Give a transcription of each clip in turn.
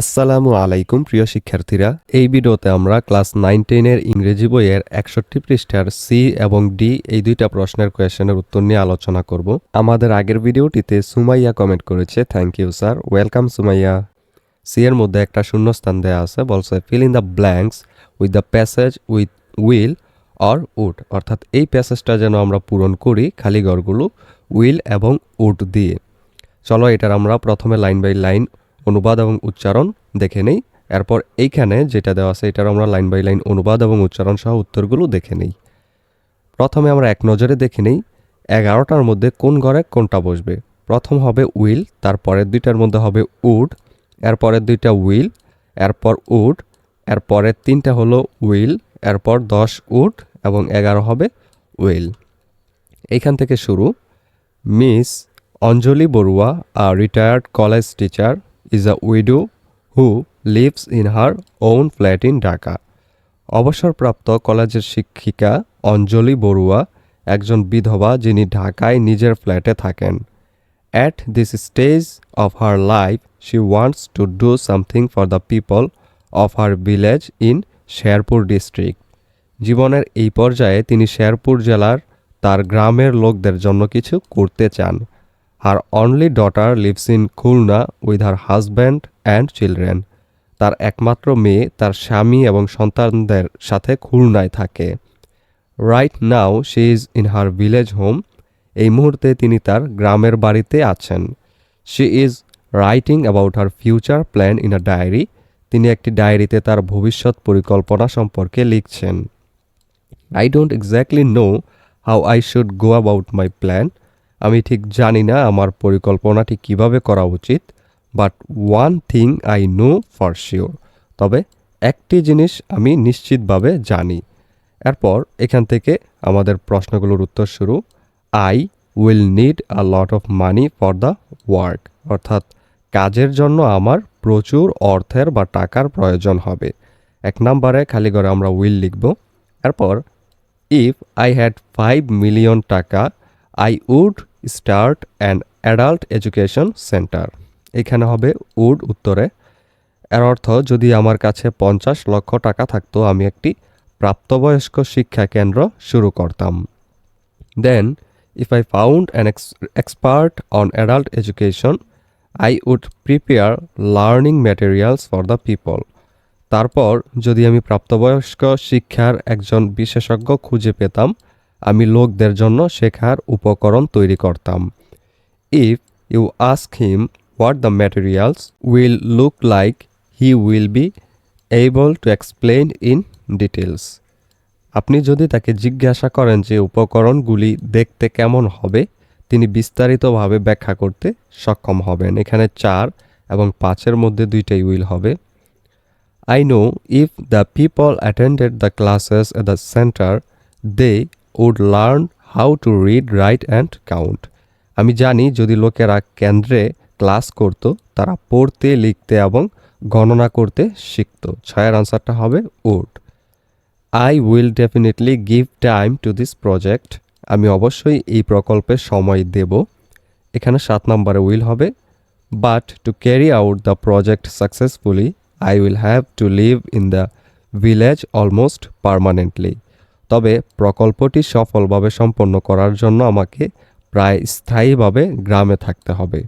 আসসালামু আলাইকুম, প্রিয় শিক্ষার্থীরা। এই ভিডিওতে আমরা ক্লাস নাইন টেনের ইংরেজি বইয়ের একষট্টি পৃষ্ঠার সি এবং ডি এই দুইটা প্রশ্নের কোয়েশনের উত্তর নিয়ে আলোচনা করব। আমাদের আগের ভিডিওটিতে সুমাইয়া কমেন্ট করেছে thank you sir welcome Sumaiya. C এর মধ্যে একটা শূন্যস্থান দেওয়া আছে, বলছে fill in the blanks with the passage with will or would অর্থাৎ এই প্যাসেজটা যেন আমরা পূরণ করি, খালি ঘরগুলো উইল এবং উড দিয়ে। চলো এটার আমরা প্রথমে লাইন বাই লাইন অনুবাদ এবং উচ্চারণ দেখে নেই। এরপর এইখানে যেটা দেওয়া আছে এটার আমরা লাইন বাই লাইন অনুবাদ এবং উচ্চারণ সহ উত্তরগুলো দেখে নেই। প্রথমে আমরা এক নজরে দেখে নেই, এগারোটার মধ্যে কোন ঘরে কোনটা বসবে। প্রথম হবে উইল তারপরের দুইটার মধ্যে হবে উড এরপরের দুইটা উইল, এরপর উড এরপরের তিনটা হলো উইল, এরপর দশ উড এবং এগারো হবে উইল। এইখান থেকে শুরু। Miss Anjali Barua, a retired college teacher is a widow who lives in her own flat in Dhaka অবসরপ্রাপ্ত কলেজের শিক্ষিকা অঞ্জলি বড়ুয়া একজন বিধবা যিনি ঢাকায় নিজের ফ্ল্যাটে থাকেন। At this stage of her life she wants to do something for the people of her village in Sherpur district জীবনের এই পর্যায়ে তিনি শেরপুর জেলার তার গ্রামের লোকদের জন্য কিছু করতে চান। Her only daughter lives in Khulna with her husband and children তার একমাত্র মেয়ে, তার স্বামী এবং সন্তানদের সাথে খুলনায় থাকে। Right now she is in her village home এই মুহূর্তে তিনি তার গ্রামের বাড়িতে আছেন। She is writing about her future plan in a diary তিনি একটি ডায়েরিতে তার ভবিষ্যৎ পরিকল্পনা সম্পর্কে লিখছেন। I don't exactly know how I should go about my plan আমি ঠিক জানি না আমার পরিকল্পনাটি কীভাবে করা উচিত but one thing I know for sure তবে একটি জিনিস আমি নিশ্চিতভাবে জানি। এরপর এখান থেকে আমাদের প্রশ্নগুলোর উত্তর শুরু। I will need a lot of money for the work অর্থাৎ কাজের জন্য আমার প্রচুর অর্থের বা টাকার প্রয়োজন হবে। এক নম্বরে খালি করে আমরা উইল লিখব। এরপর if I had five million taka I would start and adult education center. এখানে হবে উড উত্তরে। এর অর্থ, যদি আমার কাছে পঞ্চাশ লক্ষ টাকা থাকতো, আমি একটি প্রাপ্তবয়স্ক শিক্ষা কেন্দ্র শুরু করতাম। Then if I found an expert on adult education I would prepare learning materials for the people তারপর, যদি আমি প্রাপ্তবয়স্ক শিক্ষার একজন বিশেষজ্ঞ খুঁজে পেতাম আমি লোকদের জন্য শেখার উপকরণ তৈরি করতাম। If you ask him what the materials will look like he will be able to explain in details আপনি যদি তাকে জিজ্ঞাসা করেন যে উপকরণগুলি দেখতে কেমন হবে তিনি বিস্তারিতভাবে ব্যাখ্যা করতে সক্ষম হবেন। এখানে চার এবং পাঁচের মধ্যে দুইটাই উইল হবে। I know if the people attended the classes at the center, they would learn how to read write and count আমি জানি যদি লোকেরা কেন্দ্রে ক্লাস করত, তারা পড়তে, লিখতে এবং গণনা করতে শিখত। ছয়ের আনসারটা হবে would I will definitely give time to this project আমি অবশ্যই এই প্রকল্পে সময় দেব। এখানে সাত নম্বরে উইল হবে। But to carry out the project successfully I will have to live in the village almost permanently তবে প্রকল্পটি সফলভাবে সম্পন্ন করার জন্য আমাকে প্রায় স্থায়ীভাবে গ্রামে থাকতে হবে।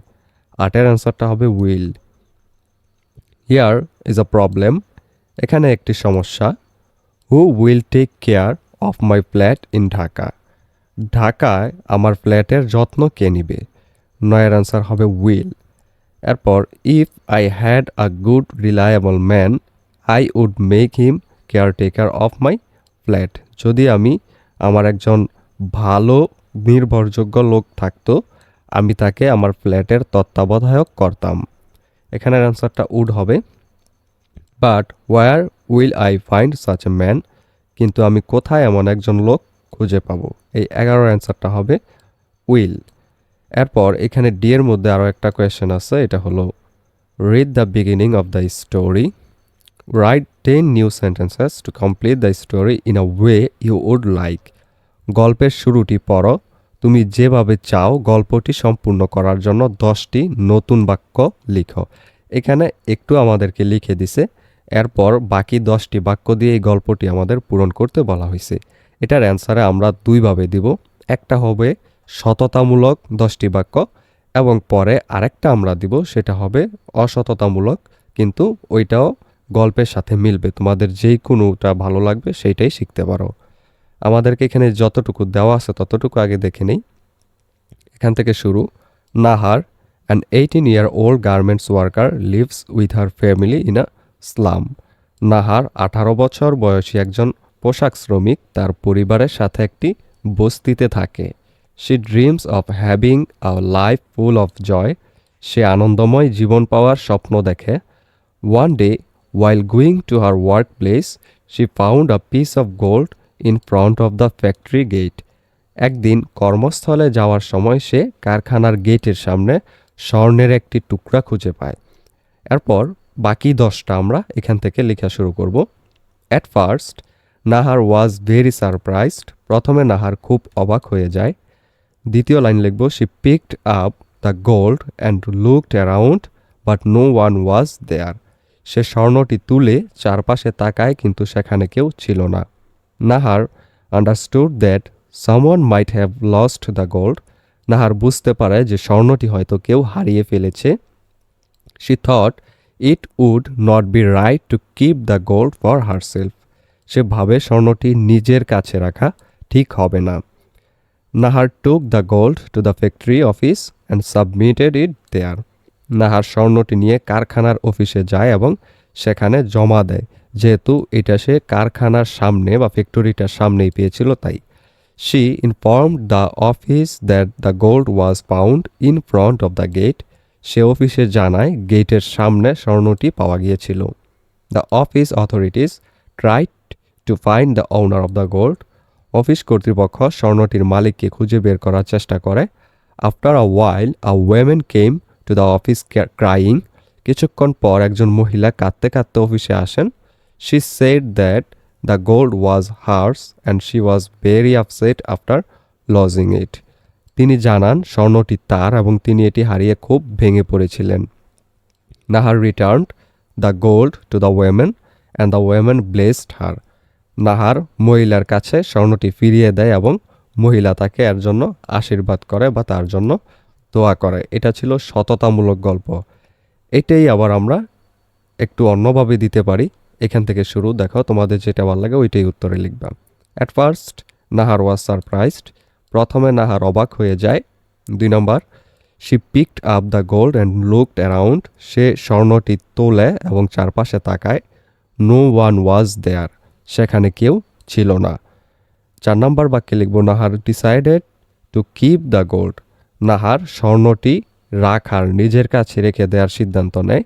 আটের অ্যান্সারটা হবে will here is a problem এখানে একটি সমস্যা। Who will take care of my flat in Dhaka ঢাকায় আমার ফ্ল্যাটের যত্ন কে নিবে? নয়ের অ্যান্সার হবে উইল এরপর if I had a good reliable man I would make him caretaker of my flat যদি আমি আমার একজন ভালো নির্ভরযোগ্য লোক থাকতো, আমি তাকে আমার ফ্ল্যাটের তত্ত্বাবধায়ক করতাম। এখানের অ্যান্সারটা উড হবে, but where will I find such a man? কিন্তু আমি কোথায় এমন একজন লোক খুঁজে পাব? এই এগারোর অ্যান্সারটা হবে, উইল। এরপর এখানে ডি এর মধ্যে আরও একটা কোয়েশ্চেন আছে, এটা হলো, read the beginning of the story. Write ten new sentences to complete the story in a way you would like গল্পের শুরুটি পড়ো। তুমি যেভাবে চাও গল্পটি সম্পূর্ণ করার জন্য দশটি নতুন বাক্য লিখো। এখানে একটু আমাদেরকে লিখে দিছে। এরপর বাকি দশটি বাক্য দিয়ে এই গল্পটি আমাদের পূরণ করতে বলা হয়েছে এটার অ্যান্সারে আমরা দুইভাবে দিব। একটা হবে সততামূলক দশটি বাক্য এবং পরে আরেকটা আমরা দিব, সেটা হবে অসততামূলক। কিন্তু ওইটাও গল্পের সাথে মিলবে। তোমাদের যেই কোনোটা ভালো লাগবে সেইটাই শিখতে পারো। আমাদেরকে এখানে যতটুকু দেওয়া আছে ততটুকু আগে দেখে নেই। এখান থেকে শুরু। Nahar an eighteen year old garments worker lives with her family in a slum Nahar আঠারো বছর বয়সী একজন পোশাক শ্রমিক। তার পরিবারের সাথে একটি বস্তিতে থাকে। She dreams of having a life full of joy সে আনন্দময় জীবন পাওয়ার স্বপ্ন দেখে। One day going to her work place she found a piece of gold in front of the factory gate একদিন কর্মস্থলে যাওয়ার সময় সে কারখানার গেটের সামনে স্বর্ণের একটি টুকরা খুঁজে পায়। এরপর বাকি দশটা আমরা এখান থেকে লেখা শুরু করব। At first Nahar was very surprised প্রথমে নাহার খুব অবাক হয়ে যায়। দ্বিতীয় লাইন লিখব she picked up the gold and looked around but no one was there সে স্বর্ণটি তুলে চারপাশে তাকায়, কিন্তু সেখানে কেউ ছিল না। Nahar understood that someone might have lost the gold Nahar বুঝতে পারে যে স্বর্ণটি হয়তো কেউ হারিয়ে ফেলেছে। She thought it would not be right to keep the gold for herself সে ভাবে স্বর্ণটি নিজের কাছে রাখা ঠিক হবে না। Nahar took the gold to the factory office and submitted it there Nahar স্বর্ণটি নিয়ে কারখানার অফিসে যায় এবং সেখানে জমা দেয়। যেহেতু এটা সে কারখানার সামনে বা ফ্যাক্টরিটার সামনেই পেয়েছিল তাই। She informed the office that the gold was found in front of the gate সে অফিসে জানায় গেটের সামনে স্বর্ণটি পাওয়া গিয়েছিল। The office authorities tried to find the owner of the gold office কর্তৃপক্ষ স্বর্ণটির মালিককে খুঁজে বের করার চেষ্টা করে। After a while a women came to the office crying কিছুক্ষণ পর একজন মহিলা কাঁদতে কাঁদতে অফিসে আসেন। She said that the gold was hers and she was very upset after losing it তিনি জানান, স্বর্ণটি তার এবং তিনি এটি হারিয়ে খুব ভেঙে পড়েছিলেন। Nahar return the gold to the women and the women blessed her Nahar মহিলার কাছে স্বর্ণটি ফিরিয়ে দেয় এবং মহিলা তাকে এর জন্য আশীর্বাদ করে বা তার জন্য দোয়া করে। এটা ছিল সততামূলক গল্প। এটাই আবার আমরা একটু অন্যভাবে দিতে পারি। এখান থেকে শুরু। দেখো, তোমাদের যেটা ভালো লাগে ওইটাই উত্তরে লিখবা। At first Nahar was surprised প্রথমে নাহার অবাক হয়ে যায়। দুই নম্বর she picked up the gold and looked around সে স্বর্ণটি তোলে এবং চারপাশে তাকায়। নো ওয়ান ওয়াজ দেয়ার সেখানে কেউ ছিল না। চার নম্বর বাক্যে লিখব Nahar decided to keep the gold Nahar স্বর্ণটি রাখার নিজের কাছে রেখে দেওয়ার সিদ্ধান্ত নেয়।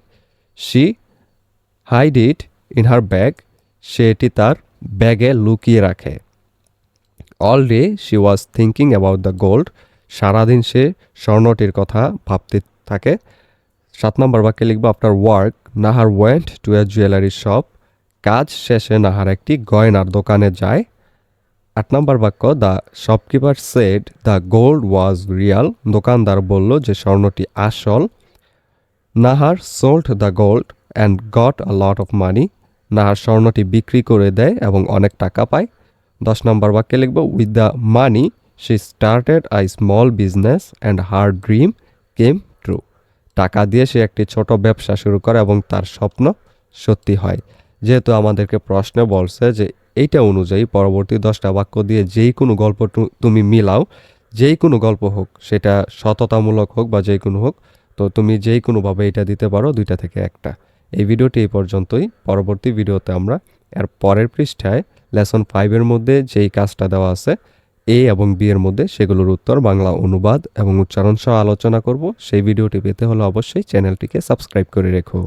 She hide it in her bag সে এটি তার ব্যাগে লুকিয়ে রাখে। All day she was thinking about the gold সারাদিন সে স্বর্ণটির কথা ভাবতে থাকে। সাত নম্বর বাক্যে লিখব after work Nahar went to a jewellery shop কাজ শেষে নাহার একটি গয়নার দোকানে যায়। আট নম্বর বাক্য, the shopkeeper said, the gold was real. দোকানদার বলল যে স্বর্ণটি আসল। Nahar sold the gold and got a lot of money. Nahar স্বর্ণটি বিক্রি করে দেয় এবং অনেক টাকা পায়। দশ নম্বর বাক্যে লিখব, with the money she started I small business and her dream came true. টাকা দিয়ে সে একটি ছোট ব্যবসা শুরু করে এবং তার স্বপ্ন সত্যি হয়। যেহেতু আমাদেরকে প্রশ্নে বলছে যে এইটা অনুযায়ী পরবর্তী দশটা বাক্য দিয়ে যেই কোনো গল্প তুমি মিলাও যেই কোনো গল্প হোক, সেটা সততামূলক হোক বা যেই কোনো হোক, তো তুমি যেই কোনোভাবে এটা দিতে পারো দুইটা থেকে একটা। এই ভিডিওটি এই পর্যন্তই। পরবর্তী ভিডিওতে আমরা এর পরের পৃষ্ঠায় লেসন ফাইভের মধ্যে যেই কাজটা দেওয়া আছে, এ এবং বি এর মধ্যে সেগুলোর উত্তর, বাংলা অনুবাদ এবং উচ্চারণ সহ আলোচনা করব। সেই ভিডিওটি পেতে হলে অবশ্যই চ্যানেলটিকে সাবস্ক্রাইব করে রেখো।